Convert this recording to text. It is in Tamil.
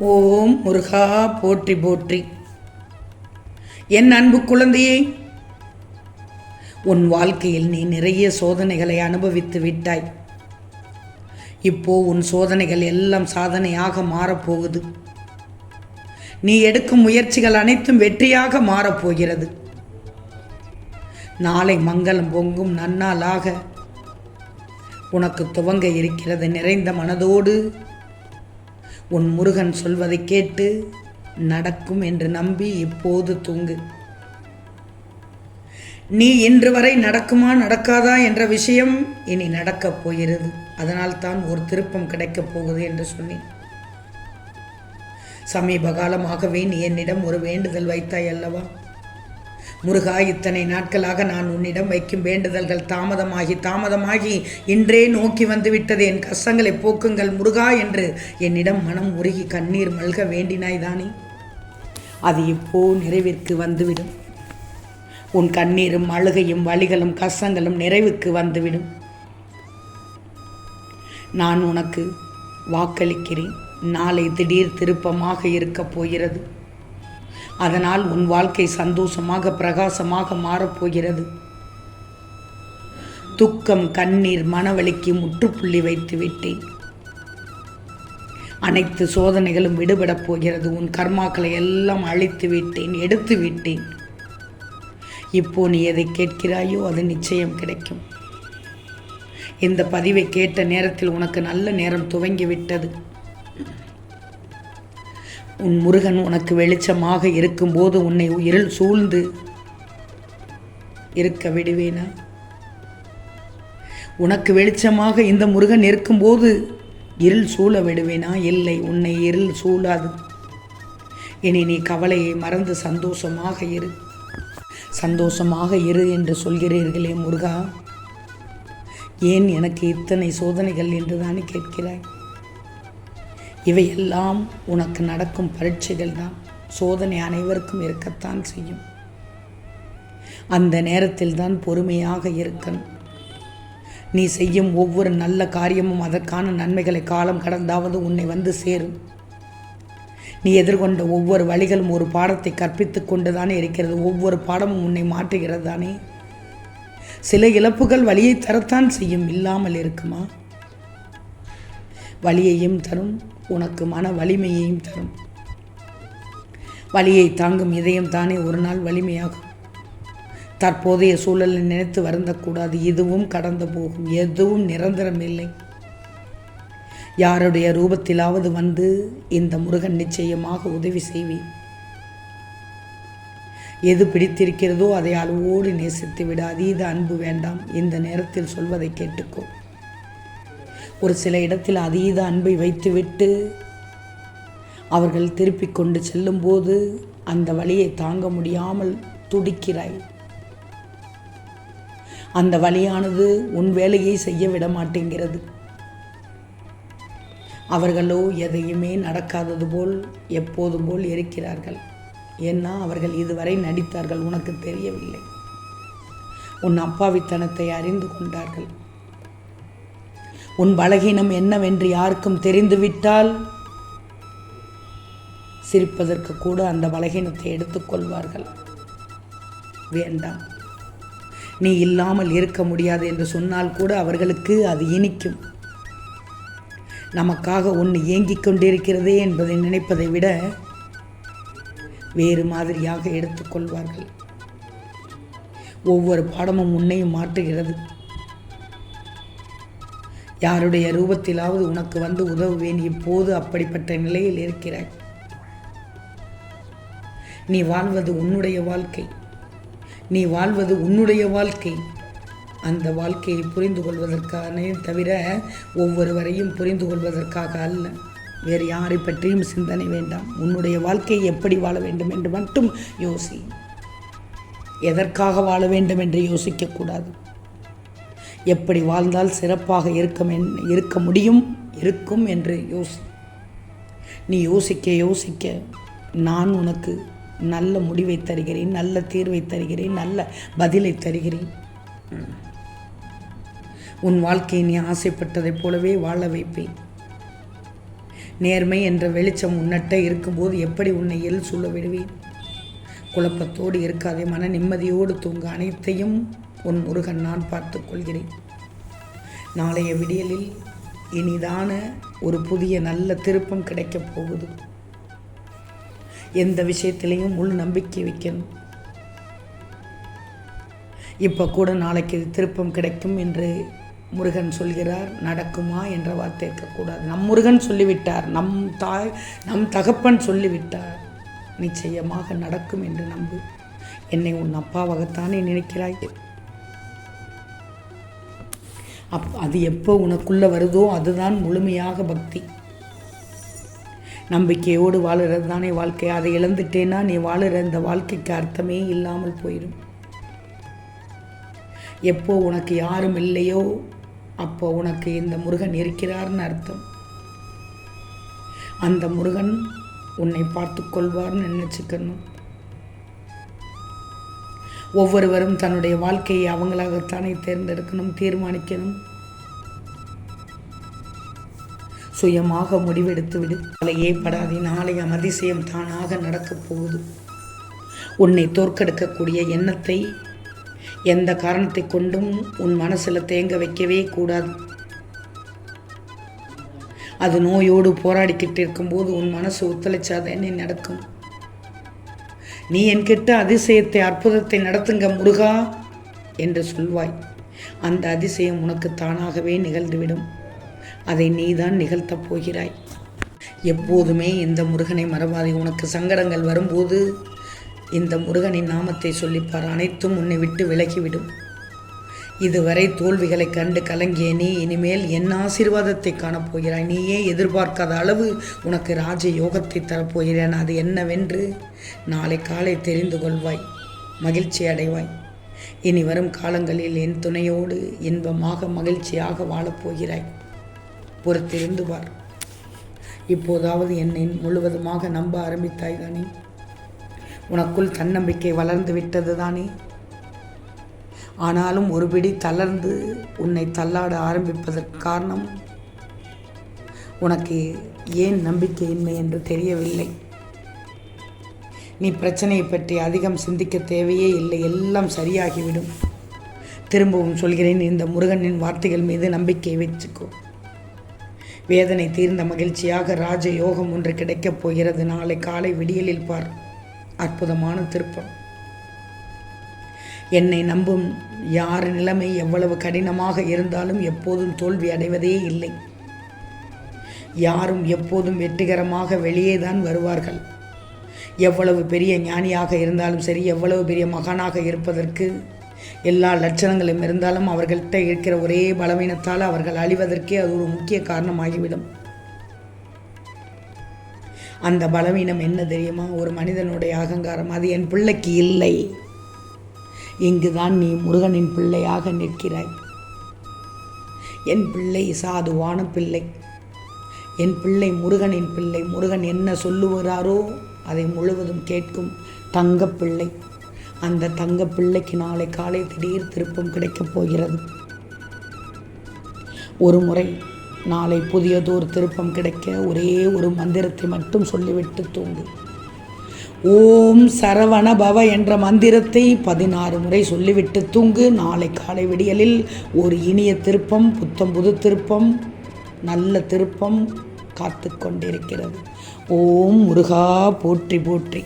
ஓம் முருகா போற்றி போற்றி. என் அன்பு குழந்தையே உன் வாழ்க்கையில் நீ நிறைய சோதனைகளை அனுபவித்து விட்டாய். இப்போ உன் சோதனைகள் எல்லாம் சாதனையாக மாறப்போகுது. நீ எடுக்கும் முயற்சிகள் அனைத்தும் வெற்றியாக மாறப்போகிறது. நாளை மங்களம் பொங்கும் நன்னாளாக. உனக்கு துவங்க இருக்கிறது நிறைந்த மனதோடு. உன் முருகன் சொல்வதை கேட்டு நடக்கும் என்று நம்பி இப்போது தூங்கு. நீ இன்று வரை நடக்குமா நடக்காதா என்ற விஷயம் இனி நடக்கப் போகிறது. அதனால் தான் ஒரு திருப்பம் கிடைக்கப் போகுது என்று சொன்னேன். சமீப காலமாகவே நீ என்னிடம் ஒரு வேண்டுதல் வைத்தாய் அல்லவா? முருகா இத்தனை நாட்களாக நான் உன்னிடம் வைக்கும் வேண்டுதல்கள் தாமதமாகி தாமதமாகி இன்றே நோக்கி வந்துவிட்டது என் கஷ்டங்களை போக்குங்கள் முருகா என்று என்னிடம் மனம் உருகி கண்ணீர் மல்க வேண்டினாய்தானே அது இப்போ நிறைவிற்கு வந்துவிடும். உன் கண்ணீரும் அழுகையும் வலிகளும் கஷ்டங்களும் நிறைவுக்கு வந்துவிடும். நான் உனக்கு வாக்களிக்கிறேன். நாளை திடீர் திருப்பமாக இருக்கப் போகிறது. அதனால் உன் வாழ்க்கை சந்தோஷமாக பிரகாசமாக மாறப்போகிறது. துக்கம் கண்ணீர் மனவழிக்கு முற்றுப்புள்ளி வைத்து விட்டேன். அனைத்து சோதனைகளும் விடுபடப் போகிறது. உன் கர்மாக்களை எல்லாம் அழித்து விட்டேன் எடுத்து விட்டேன். இப்போ நீ எதை கேட்கிறாயோ அது நிச்சயம் கிடைக்கும். இந்த பதிவை கேட்ட நேரத்தில் உனக்கு நல்ல நேரம் துவங்கி விட்டது உன் முருகன் உனக்கு வெளிச்சமாக இருக்கும்போது உன்னை இருள் சூழ்ந்து இருக்க விடுவேனா? உனக்கு வெளிச்சமாக இந்த முருகன் இருக்கும்போது இருள் சூழ விடுவேனா? இல்லை உன்னை இருள் சூழாது. இனி நீ கவலையை மறந்து சந்தோஷமாக இரு. சந்தோஷமாக இரு என்று சொல்கிறீர்களே முருகா. ஏன் எனக்கு இத்தனை சோதனைகள் என்றுதான் கேட்கிறாய்? இவையெல்லாம் உனக்கு நடக்கும் பரீட்சைகள் தான். சோதனை அனைவருக்கும் இருக்கத்தான் செய்யும். அந்த நேரத்தில் தான் பொறுமையாக இருக்கணும். நீ செய்யும் ஒவ்வொரு நல்ல காரியமும் அதற்கான நன்மைகளை காலம் கடந்தாவது உன்னை வந்து சேரும். நீ எதிர்கொண்ட ஒவ்வொரு வழிகளும் ஒரு பாடத்தை கற்பித்து கொண்டு தானே இருக்கிறது. ஒவ்வொரு பாடமும் உன்னை மாற்றுகிறது தானே சில இழப்புகள் வழியை தரத்தான் செய்யும். இல்லாமல் இருக்குமா? வலியையும் தரும் உனக்கு மன வலிமையையும் தரும். வலியை தாங்கும் இதயம் தானே ஒரு நாள் வலிமையாகும். தற்போதைய சூழலை நினைத்து வருந்தக்கூடாது. இதுவும் கடந்து போகும். எதுவும் நிரந்தரம் இல்லை. யாருடைய ரூபத்திலாவது வந்து இந்த முருகன் நிச்சயமாக உதவி செய்வேன். எது பிடித்திருக்கிறதோ அதை அளவோடு நேசித்து விடாது. இது அன்பு வேண்டாம். இந்த நேரத்தில் சொல்வதை கேட்டுக்கோ. ஒரு சில இடத்தில் அதீத அன்பை வைத்துவிட்டு அவர்கள் திருப்பி கொண்டு செல்லும்போது அந்த வழியை தாங்க முடியாமல் துடிக்கிறாய். அந்த வழியானது உன் வேலையை செய்ய விட மாட்டேங்கிறது. அவர்களோ எதையுமே நடக்காதது போல் எப்போதும் போல் இருக்கிறார்கள். ஏன்னா அவர்கள் இதுவரை நடித்தார்கள் உனக்கு தெரியவில்லை. உன் அப்பாவித்தனத்தை அறிந்து கொண்டார்கள். உன் பலகீனம் என்னவென்று யாருக்கும் தெரிந்துவிட்டால் சிரிப்பதற்கு கூட அந்த பலகீனத்தை எடுத்துக்கொள்வார்கள். வேண்டாம். நீ இல்லாமல் இருக்க முடியாது என்று சொன்னால் கூட அவர்களுக்கு அது இனிக்கும். நமக்காக ஒன்று ஏங்கிக் கொண்டிருக்கிறதே என்பதை நினைப்பதை விட வேறு மாதிரியாக எடுத்துக்கொள்வார்கள். ஒவ்வொரு பாடமும் உன்னையும் மாற்றுகிறது. யாருடைய ரூபத்திலாவது உனக்கு வந்து உதவுவேன். இப்போது அப்படிப்பட்ட நிலையில் இருக்கிறாய். நீ வாழ்வது உன்னுடைய வாழ்க்கை. நீ வாழ்வது உன்னுடைய வாழ்க்கை. அந்த வாழ்க்கையை புரிந்து கொள்வதற்கான தவிர ஒவ்வொருவரையும் புரிந்து கொள்வதற்காக அல்ல. வேறு யாரை பற்றியும் சிந்தனை வேண்டாம். உன்னுடைய வாழ்க்கையை எப்படி வாழ வேண்டும் என்று மட்டும் யோசி. எதற்காக வாழ வேண்டும் என்று யோசிக்கக்கூடாது எப்படி வாழ்ந்தால் சிறப்பாக இருக்கும் இருக்க முடியும் இருக்கும் என்று யோசி. நீ யோசிக்க யோசிக்க நான் உனக்கு நல்ல முடிவை தருகிறேன் நல்ல தீர்வை தருகிறேன் நல்ல பதிலை தருகிறேன். உன் வாழ்க்கையை நீ ஆசைப்பட்டதைப் போலவே வாழ வைப்பேன். நேர்மை என்ற வெளிச்சம் உன்னட்ட இருக்கும்போது எப்படி உன்னை எல் சொல்ல விடுவேன்? குழப்பத்தோடு இருக்காதே மன நிம்மதியோடு தூங்க அனைத்தையும் உன் முருகன் நான் பார்த்து கொள்கிறேன் நாளைய விடியலில் இனிதான ஒரு புதிய நல்ல திருப்பம் கிடைக்கப் போகுது. எந்த விஷயத்திலையும் முழு நம்பிக்கை வைக்கணும். இப்போ கூட நாளைக்கு திருப்பம் கிடைக்கும் என்று முருகன் சொல்கிறார். நடக்குமா என்ற வார்த்தை இருக்கக்கூடாது. நம் முருகன் சொல்லிவிட்டார். நம் தாய் நம் தகப்பன் சொல்லிவிட்டார். நிச்சயமாக நடக்கும் என்று நம்பு. என்னை உன் அப்பாவாகத்தானே நினைக்கிறாய்? அப் அது எப்போ உனக்குள்ளே வருதோ அதுதான் முழுமையாக பக்தி. நம்பிக்கையோடு வாழுறது தானே வாழ்க்கை. அதை இழந்துட்டேன்னா நீ வாழுற இந்த வாழ்க்கைக்கு அர்த்தமே இல்லாமல் போயிடும். எப்போ உனக்கு யாரும் இல்லையோ அப்போ உனக்கு இந்த முருகன் இருக்கிறார்னு அர்த்தம். அந்த முருகன் உன்னை பார்த்து கொள்வார்னு நினச்சிக்கணும். ஒவ்வொருவரும் தன்னுடைய வாழ்க்கையை அவங்களாகத்தானே தேர்ந்தெடுக்கணும் தீர்மானிக்கணும். சுயமாக முடிவெடுத்து விடு நாளையே படாதே நாளைய அதிசயம் தானாக நடக்கப் போகுது. உன்னை தோற்கெடுக்கக்கூடிய எண்ணத்தை எந்த காரணத்தை கொண்டும் உன் மனசில் தேங்க வைக்கவே கூடாது. அது நோயோடு போராடிக்கிட்டு இருக்கும்போது உன் மனசு ஒத்துழைச்சாதேன்னு நடக்கும். நீ என்கிட்ட அதிசயத்தை அற்புதத்தை நடத்துங்க முருகா என்று சொல்வாய். அந்த அதிசயம் உனக்கு தானாகவே நிகழ்ந்துவிடும். அதை நீதான் நிகழ்த்தப் போகிறாய். எப்போதுமே இந்த முருகனை மறவாதே. உனக்கு சங்கடங்கள் வரும்போது இந்த முருகனின் நாமத்தை சொல்லிப்பார். அனைத்தும் உன்னை விட்டு விலகிவிடும். இதுவரை தோல்விகளை கண்டு கலங்கிய நீ இனிமேல் என் ஆசீர்வாதத்தை காணப்போகிறாய். நீயே எதிர்பார்க்காத அளவு உனக்கு ராஜ யோகத்தை தரப்போகிறேன். அது என்னவென்று நாளை காலை தெரிந்து கொள்வாய் மகிழ்ச்சி அடைவாய். இனி வரும் காலங்களில் என் துணையோடு இன்பமாக மகிழ்ச்சியாக வாழப்போகிறாய் பொறுத்திருந்து பார். இப்போதாவது என்னை முழுவதுமாக நம்ப ஆரம்பித்தாய் தானே? உனக்குள் தன்னம்பிக்கை வளர்ந்து விட்டது தானே? ஆனாலும் ஒருபிடி தளர்ந்து உன்னை தள்ளாட ஆரம்பிப்பதற்கு காரணம் உனக்கு ஏன் நம்பிக்கையின்மை என்று தெரியவில்லை. நீ பிரச்சனையை பற்றி அதிகம் சிந்திக்க தேவையே இல்லை. எல்லாம் சரியாகிவிடும். திரும்பவும் சொல்கிறேன் இந்த முருகனின் வார்த்தைகள் மீது நம்பிக்கை வச்சுக்கோ வேதனை தீர்ந்த மகிழ்ச்சியாக ராஜ யோகம் ஒன்று கிடைக்கப் போகிறது. நாளை காலை விடியலில் பார். அற்புதமான திருப்பம். என்னை நம்பும் யார் நிலைமை எவ்வளவு கடினமாக இருந்தாலும் எப்போதும் தோல்வி அடைவதே இல்லை. யாரும் எப்போதும் வெற்றிகரமாக வெளியே தான் வருவார்கள். எவ்வளவு பெரிய ஞானியாக இருந்தாலும் சரி எவ்வளவு பெரிய மகானாக இருப்பதற்கு எல்லா லட்சணங்களும் இருந்தாலும் அவர்கள்ட்ட இருக்கிற ஒரே பலவீனத்தால் அவர்கள் அழிவதற்கே அது ஒரு முக்கிய காரணமாகிவிடும். அந்த பலவீனம் என்ன தெரியுமா? ஒரு மனிதனுடைய அகங்காரம். அது என் பிள்ளைக்கு இல்லை. இங்குதான் நீ முருகனின் பிள்ளையாக நிற்கிறாய். என் பிள்ளை சாதுவான பிள்ளை. என் பிள்ளை முருகனின் பிள்ளை. முருகன் என்ன சொல்லுகிறாரோ அதை முழுவதும் கேட்கும் தங்கப்பிள்ளை அந்த தங்க பிள்ளைக்கு நாளை காலை திடீர் திருப்பம் கிடைக்கப் போகிறது. ஒரு முறை நாளை புதியதோர் திருப்பம் கிடைக்க ஒரே ஒரு மந்திரத்தை மட்டும் சொல்லிவிட்டு தூங்கு. ஓம் சரவண பவ என்ற மந்திரத்தை பதினாறு முறை சொல்லிவிட்டு தூங்கு. நாளை காலை விடியலில் ஒரு இனிய திருப்பம் புத்தம் புது திருப்பம் நல்ல திருப்பம் காத்து கொண்டிருக்கிறது ஓம் முருகா போற்றி போற்றி.